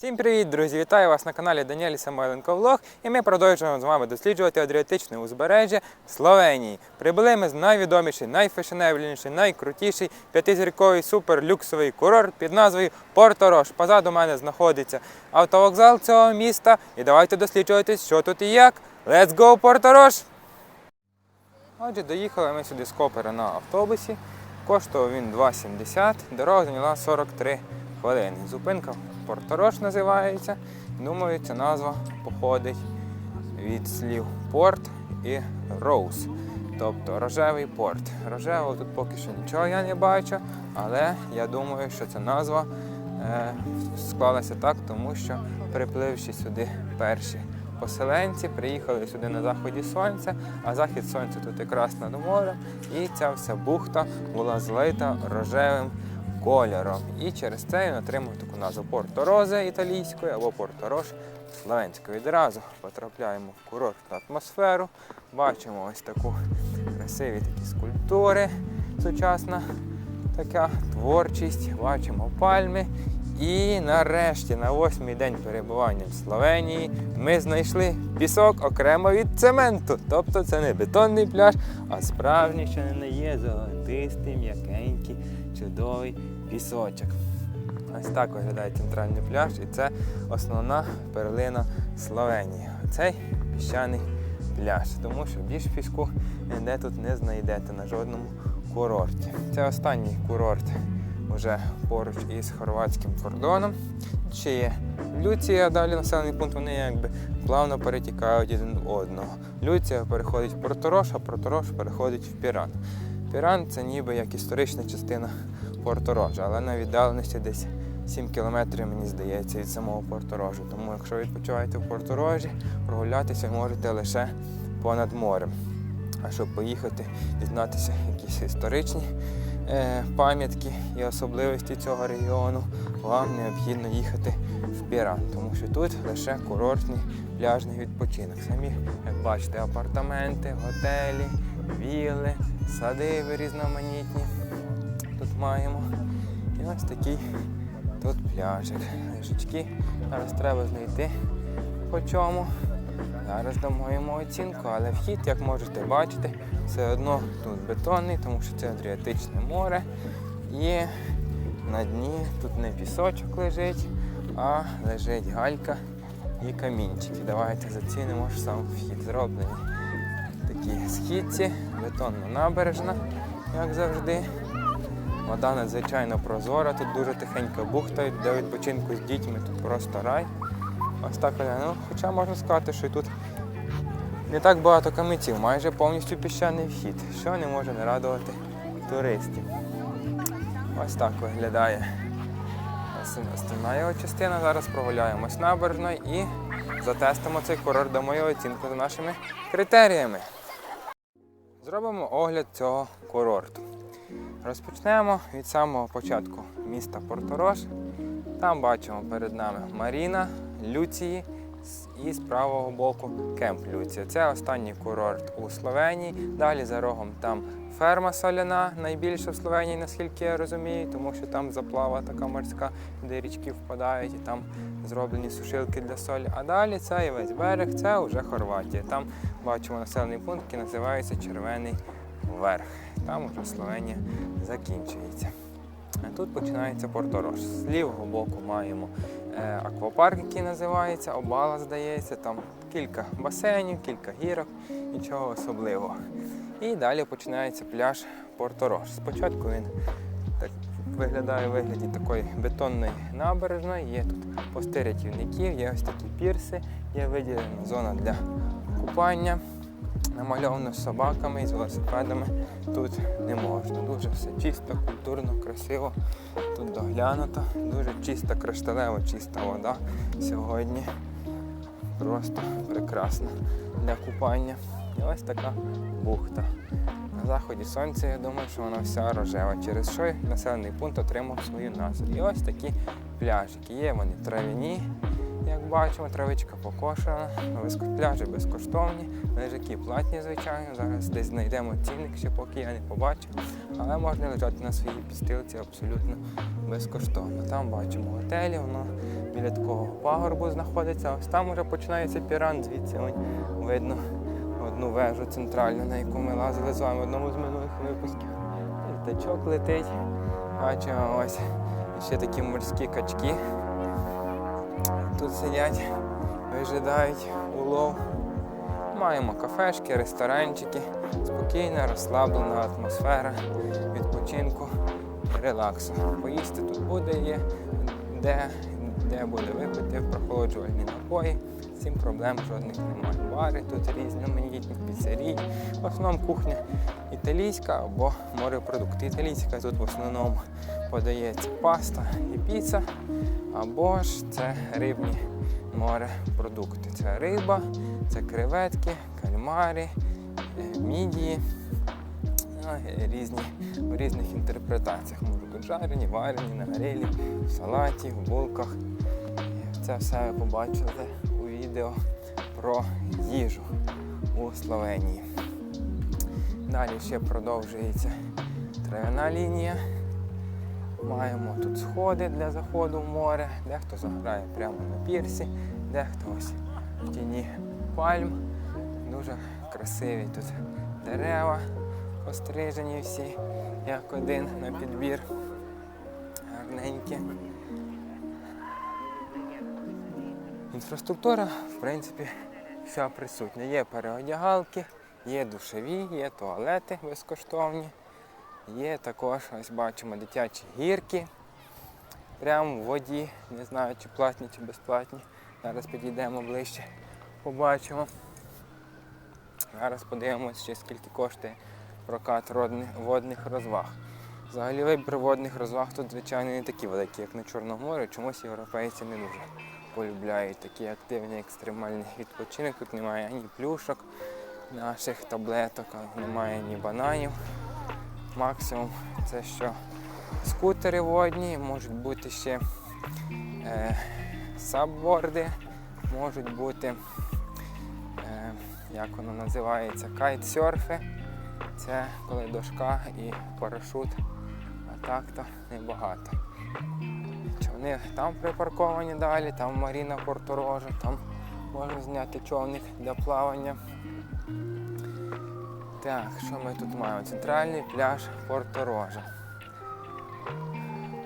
Всім привіт, друзі! Вітаю вас на каналі Даніелі Самойленко Влог. І ми продовжуємо з вами досліджувати Адріатичне узбережжя Словенії. Прибули ми з найвідоміший, найфешенебленіший, найкрутіший п'ятизірковий суперлюксовий курорт під назвою Порто-Рош. Позаду мене знаходиться автовокзал цього міста. І давайте досліджувати, що тут і як. Let's go, Порто-Рош! Отже, доїхали ми сюди з Копера на автобусі. Коштував він 2,70, дорога зайняла 43 хвилини. Зупинка Порторош називається. Думаю, ця назва походить від слів порт і роуз, тобто рожевий порт. Рожевого тут поки що нічого я не бачу, але я думаю, що ця назва е, склалася так, тому що припливши сюди перші поселенці, приїхали сюди на заході сонця, а захід сонця тут якраз над морем, і ця вся бухта була злита рожевим кольором. І через це він отримав таку назву Порто-Розе італійською або Порто-Рош словенською. Відразу потрапляємо в курортну атмосферу, бачимо ось таку красиві такі скульптури, сучасна така творчість, бачимо пальми. І нарешті, на восьмий день перебування в Словенії, ми знайшли пісок окремо від цементу. Тобто це не бетонний пляж, а справжній, що не є золотистий, м'якенький, чудовий пісочок. Ось так виглядає центральний пляж, і це основна перлина Словенії. Оцей піщаний пляж, тому що більш піску ніде тут не знайдете на жодному курорті. Це останній курорт вже поруч із хорватським кордоном. Ще є Люція, далі населений пункт, вони якби плавно перетікають один в одного. Люція переходить в Порторош, а Порторош переходить в Піран. Піран це ніби як історична частина Порторожа, але на віддаленості десь 7 кілометрів, мені здається, від самого Порто Порторожу. Тому якщо відпочиваєте в Порторожі, прогулятися можете лише понад морем. А щоб поїхати, дізнатися якісь історичні е, пам'ятки і особливості цього регіону, вам необхідно їхати в Піран, тому що тут лише курортний пляжний відпочинок. Самі, як бачите, апартаменти, готелі, вілли, садиби різноманітні тут маємо. І ось такий тут пляжик. Лежачки. Зараз треба знайти по чому. Зараз дамо йому оцінку, але вхід, як можете бачити, все одно тут бетонний, тому що це Адріатичне море. І на дні тут не пісочок лежить, а лежить галька і камінчики. Давайте зацінимо ж сам вхід зроблений. Такі східці, бетонна набережна, як завжди. Вода надзвичайно прозора, тут дуже тихенька бухта, для відпочинку з дітьми тут просто рай. Ось так, ну, хоча можна сказати, що тут не так багато каменців, майже повністю піщаний вхід, що не може не радувати туристів. Ось так виглядає ось основна його частина. Зараз прогуляємось набережною і затестимо цей курорт, дамо його оцінку за нашими критеріями. Зробимо огляд цього курорту. Розпочнемо від самого початку міста Порторош. Там бачимо перед нами Маріна, Люції і з правого боку Кемп. Це останній курорт у Словенії. Далі за рогом там ферма соляна, найбільша в Словенії, наскільки я розумію, тому що там заплава така морська, де річки впадають, і там зроблені сушилки для солі. А далі це і весь берег, це вже Хорватія. Там бачимо населений пункт, який називається Червений Верх. Там уже Словенія закінчується. А тут починається Порторош. З лівого боку маємо аквапарк, який називається Обала, здається. Там кілька басейнів, кілька гірок, нічого особливого. І далі починається пляж Порторош. Спочатку він так виглядає у вигляді такої бетонної набережної. Є тут пости рятівників, є ось такі пірси, є виділена зона для купання намальовано з собаками і з велосипедами тут не можна. Дуже все чисто, культурно, красиво. Тут доглянуто, дуже чиста, кришталево чиста вода сьогодні. Просто прекрасна для купання. І ось така бухта. На заході сонця, я думаю, що вона вся рожева, через що населений пункт отримав свою назву. І ось такі пляжики. Є вони трав'яні, як бачимо, травичка покошена, пляжі безкоштовні, лежаки платні, звичайно. Зараз десь знайдемо цінник, ще поки я не побачив. Але можна лежати на своїй підстилці абсолютно безкоштовно. Там бачимо готелі, воно біля такого пагорбу знаходиться. Ось там вже починається піран, звідси видно одну вежу центральну, на яку ми лазили з вами в одному з минулих випусків. Літачок летить. Бачимо ось ще такі морські качки. Тут сидять, вижидають улов. Маємо кафешки, ресторанчики, спокійна, розслаблена атмосфера відпочинку і релаксу. Поїсти тут буде є, де, де буде випити прохолоджувальні напої. З цим проблем жодних немає. Бари тут різноманітні піцерії. В основному кухня італійська або морепродукти. Італійська тут в основному подається паста і піца, або ж це рибні морепродукти. Це риба, це креветки, кальмари, е, мідії. Ну, різні, в різних інтерпретаціях. Можуть бути жарені, варені, на грилі, в салаті, в булках. Це все ви побачили у відео про їжу у Словенії. Далі ще продовжується трав'яна лінія. Маємо тут сходи для заходу в море, дехто заграє прямо на пірсі, дехто ось в тіні пальм. Дуже красиві тут дерева, пострижені всі, як один на підбір. Гарненькі. Інфраструктура, в принципі, вся присутня. Є переодягалки, є душові, є туалети безкоштовні. Є також, ось бачимо, дитячі гірки. Прямо в воді. Не знаю, чи платні, чи безплатні. Зараз підійдемо ближче, побачимо. Зараз подивимося, ще скільки коштує прокат водних розваг. Взагалі вибір водних розваг тут, звичайно, не такі великі, як на Чорному морі. Чомусь європейці не дуже полюбляють такий активний екстремальний відпочинок. Тут немає ані плюшок, наших таблеток, немає ні бананів. Максимум це що скутери водні, можуть бути ще е, сабборди, можуть бути, е, як воно називається, кайтсерфи. Це коли дошка і парашут, а так то небагато. Човни там припарковані далі, там Маріна Порторожа, там можна зняти човник для плавання. Так, що ми тут маємо? Центральний пляж Порторожа.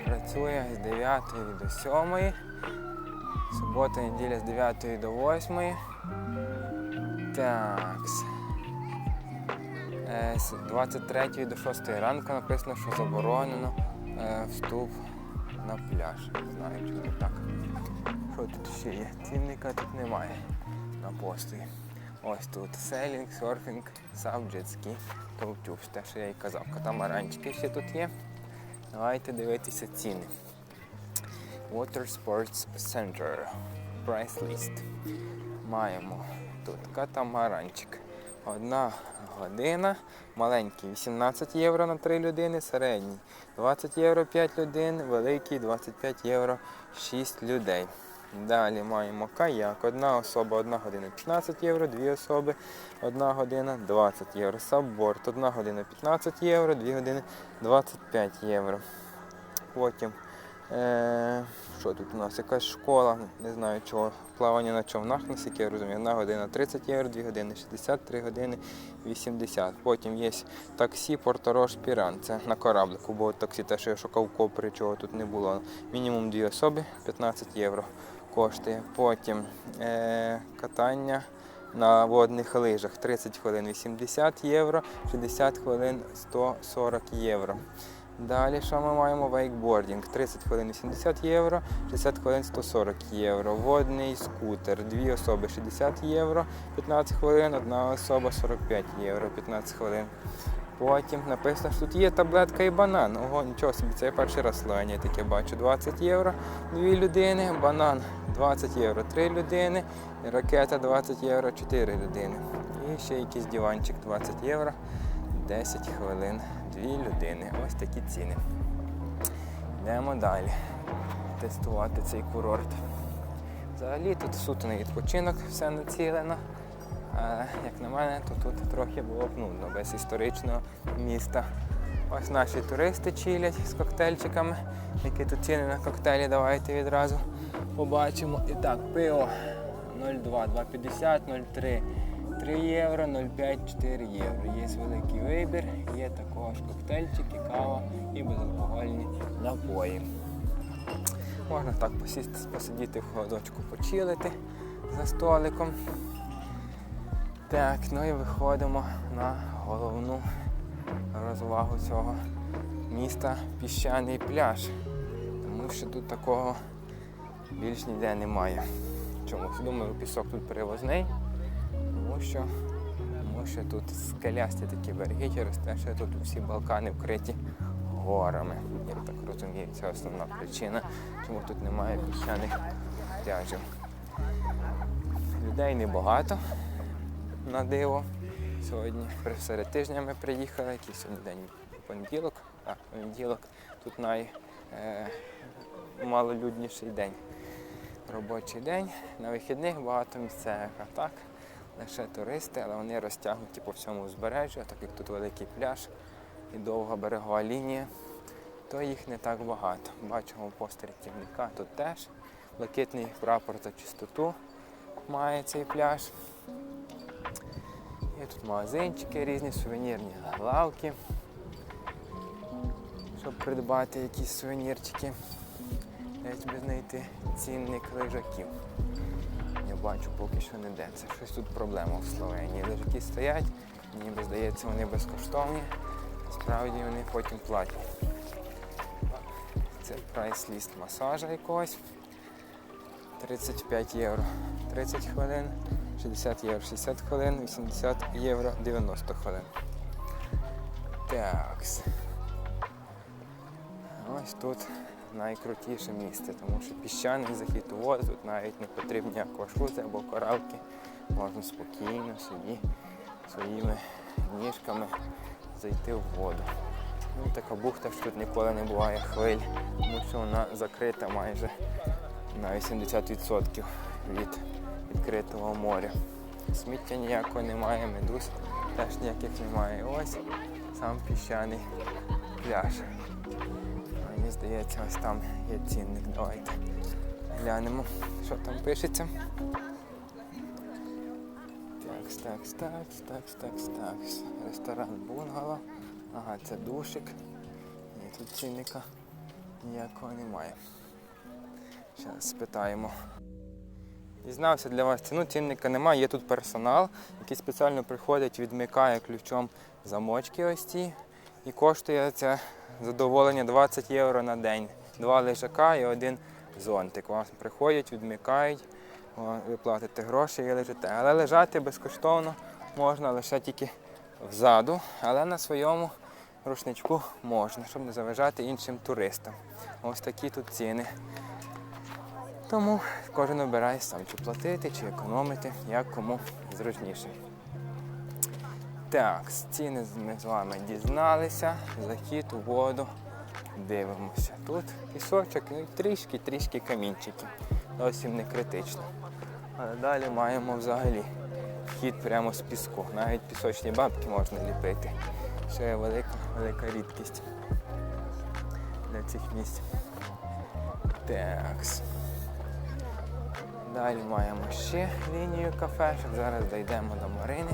Працює з 9 до 7. Субота, неділя з 9 до 8. Так. Е, З 23 до 6 ранку написано, що заборонено е, вступ на пляж. Не знаю, чому так. Що тут ще є? Цінника тут немає на постої. Ось тут селінг, серфінг, саб, джетські, те, що я й казав. Катамаранчики ще тут є. Давайте дивитися ціни. Water Sports Center. Price list. Маємо тут катамаранчик. Одна година. Маленький 18 євро на 3 людини, середній 20 євро 5 людей, великий 25 євро 6 людей. Далі маємо каяк. Одна особа 1 година 15 євро, дві особи 1 година 20 євро. Сабборд 1 година 15 євро, 2 години 25 євро. Потім, е, що тут у нас? Якась школа, не знаю чого, плавання на човнах, наскільки я розумію. 1 година 30 євро, 2 години 60, 3 години 80. Потім є таксі Порторож Піран. Це на кораблику, бо таксі те, що я шукав в Копрі, чого тут не було. Мінімум 2 особи 15 євро коштує. Потім е, катання на водних лижах 30 хвилин 80 євро, 60 хвилин 140 євро. Далі що ми маємо? Вейкбордінг 30 хвилин 80 євро, 60 хвилин 140 євро. Водний скутер, дві особи 60 євро, 15 хвилин, одна особа 45 євро, 15 хвилин. Потім написано, що тут є таблетка і банан. Ого, нічого собі, це я перший раз в таке бачу. 20 євро, дві людини, банан 20 євро, три людини, ракета 20 євро, 4 людини. І ще якийсь диванчик 20 євро, 10 хвилин, дві людини. Ось такі ціни. Йдемо далі тестувати цей курорт. Взагалі тут суто на відпочинок все націлено. Як на мене, то тут трохи було б нудно без історичного міста. Ось наші туристи чилять з коктейльчиками, які тут ціни на коктейлі, давайте відразу побачимо. І так, пиво 0,2, 2,50, 0,3, 3 євро, 0,5, 4 євро. Є великий вибір, є також коктейльчики, кава і безалкогольні напої. Можна так посісти, посидіти в холодочку, почилити за столиком. Так, ну і виходимо на головну розвагу цього міста піщаний пляж. Тому що тут такого більш ніде немає. Чомусь думаю, пісок тут перевозний, тому що, тому що тут скелясті такі береги через те, що тут всі Балкани вкриті горами. Я так розумію, це основна причина, чому тут немає піщаних пляжів. Людей небагато на диво. Сьогодні серед тижня ми приїхали, який сьогодні день понеділок. Так, понеділок тут най, е, день. Робочий день. На вихідних багато місцевих, а так лише туристи, але вони розтягнуті по всьому узбережжю, так як тут великий пляж і довга берегова лінія, то їх не так багато. Бачимо постер рятівника тут теж. Блакитний прапор за чистоту має цей пляж. Є тут магазинчики різні, сувенірні лавки, щоб придбати якісь сувенірчики. Десь би знайти цінник лежаків. Я бачу поки що не де. Це щось тут проблема в Словенії. Лежаки стоять, ніби здається, вони безкоштовні. Справді вони потім платять. Це прайс-ліст масажа якогось. 35 євро 30 хвилин, 60 євро 60 хвилин, 80 євро 90 хвилин. Такс. Ось тут найкрутіше місце, тому що піщаний захід у воду, тут навіть не потрібні аквашузи або коралки. Можна спокійно собі своїми ніжками зайти в воду. Ну, така бухта, що тут ніколи не буває хвиль, тому що вона закрита майже на 80% від відкритого моря. Сміття ніякого немає, медуз теж ніяких немає. Ось сам піщаний пляж. Мені здається, ось там є цінник. Давайте глянемо, що там пишеться. Такс, такс, такс, такс, такс, такс. Ресторан бунгало. Ага, це душик. І тут цінника ніякого немає. Зараз спитаємо. Дізнався для вас ціну, цінника немає, є тут персонал, який спеціально приходить, відмикає ключом замочки ось ці. І коштує це задоволення 20 євро на день. Два лежака і один зонтик. Вам приходять, відмикають, ви платите гроші і лежите. Але лежати безкоштовно можна лише тільки взаду, але на своєму рушничку можна, щоб не заважати іншим туристам. Ось такі тут ціни. Тому кожен обирає сам, чи платити, чи економити, як кому зручніше. Так, ціни ми з вами дізналися. Захід у воду. Дивимося. Тут пісочок, ну і трішки-трішки камінчики. Зовсім не критично. Але далі маємо взагалі вхід прямо з піску. Навіть пісочні бабки можна ліпити. Ще є велика, велика рідкість для цих місць. Такс. Далі маємо ще лінію кафе, щоб зараз дійдемо до Марини.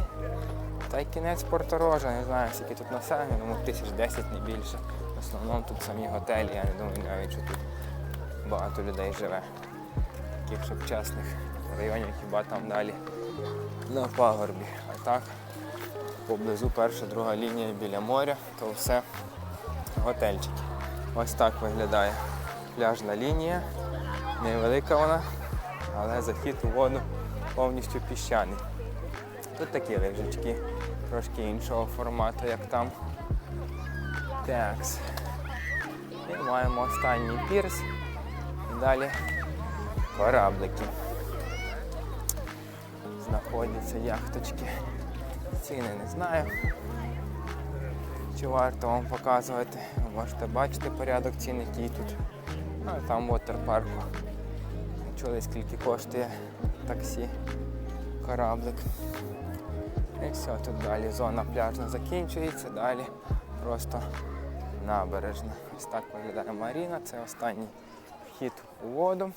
Та й кінець Порторожа, не знаю, скільки тут населення, думаю, тисяч десять не більше. В основному тут самі готелі, я не думаю навіть, що тут багато людей живе. Таких чесних районів, хіба там далі на пагорбі. А так, поблизу перша, друга лінія біля моря, то все готельчики. Ось так виглядає пляжна лінія. Невелика вона, але захід у воду повністю піщаний. Тут такі лежачки, трошки іншого формату, як там. Такс. І маємо останній пірс. І далі кораблики. Знаходяться яхточки. Ціни не знаю. Чи варто вам показувати? Можете бачити порядок цін, який тут. А там в вотерпарку. Чули, скільки коштує таксі, кораблик. І все, тут далі зона пляжна закінчується, далі просто набережна. Ось так виглядає Маріна, це останній вхід у воду.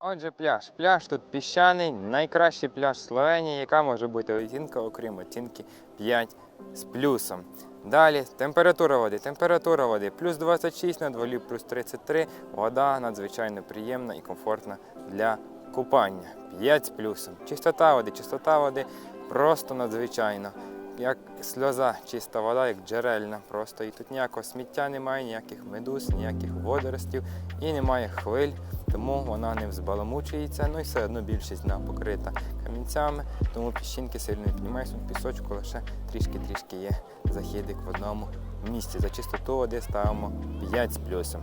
Отже, пляж. Пляж тут піщаний, найкращий пляж Словенії, яка може бути оцінка, окрім оцінки 5 з плюсом. Далі температура води. Температура води плюс 26 на дворі, плюс 33. Вода надзвичайно приємна і комфортна для купання. 5 з плюсом. Чистота води, чистота води просто надзвичайно. Як сльоза, чиста вода, як джерельна. Просто і тут ніякого сміття немає, ніяких медуз, ніяких водоростів і немає хвиль тому вона не взбаламучується, ну і все одно більшість дна покрита камінцями, тому піщинки сильно не піднімаються, в пісочку лише трішки-трішки є західик в одному місці. За чистоту води ставимо 5 з плюсом.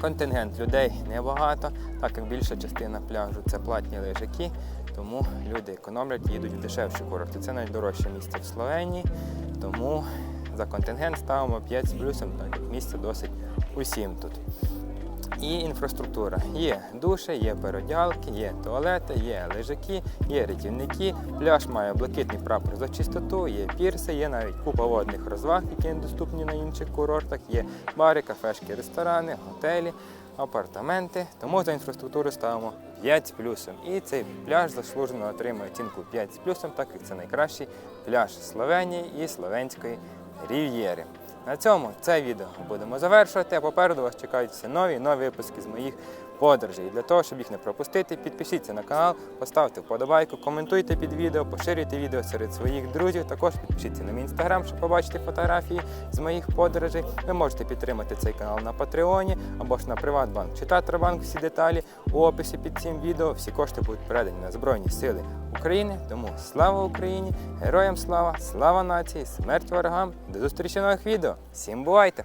Контингент людей небагато, так як більша частина пляжу це платні лежаки, тому люди економлять їдуть в дешевші курорти. Це найдорожче місце в Словенії, тому за контингент ставимо 5 з плюсом, так як місце досить усім тут і інфраструктура. Є душі, є перодялки, є туалети, є лежаки, є рятівники. Пляж має блакитний прапор за чистоту, є пірси, є навіть купа водних розваг, які недоступні на інших курортах. Є бари, кафешки, ресторани, готелі, апартаменти. Тому за інфраструктуру ставимо 5 з плюсом. І цей пляж заслужено отримує оцінку 5 з плюсом, так як це найкращий пляж Словенії і Словенської рів'єри. На цьому це відео будемо завершувати. Попереду вас чекають всі нові нові випуски з моїх подорожей. І для того, щоб їх не пропустити, підпишіться на канал, поставте вподобайку, коментуйте під відео, поширюйте відео серед своїх друзів. Також підпишіться на мій інстаграм, щоб побачити фотографії з моїх подорожей. Ви можете підтримати цей канал на Патреоні або ж на Приватбанк чи Татрабанк. Всі деталі у описі під цим відео. Всі кошти будуть передані на Збройні Сили України. Тому слава Україні! Героям слава! Слава нації! Смерть ворогам! До зустрічі нових відео! Всім бувайте!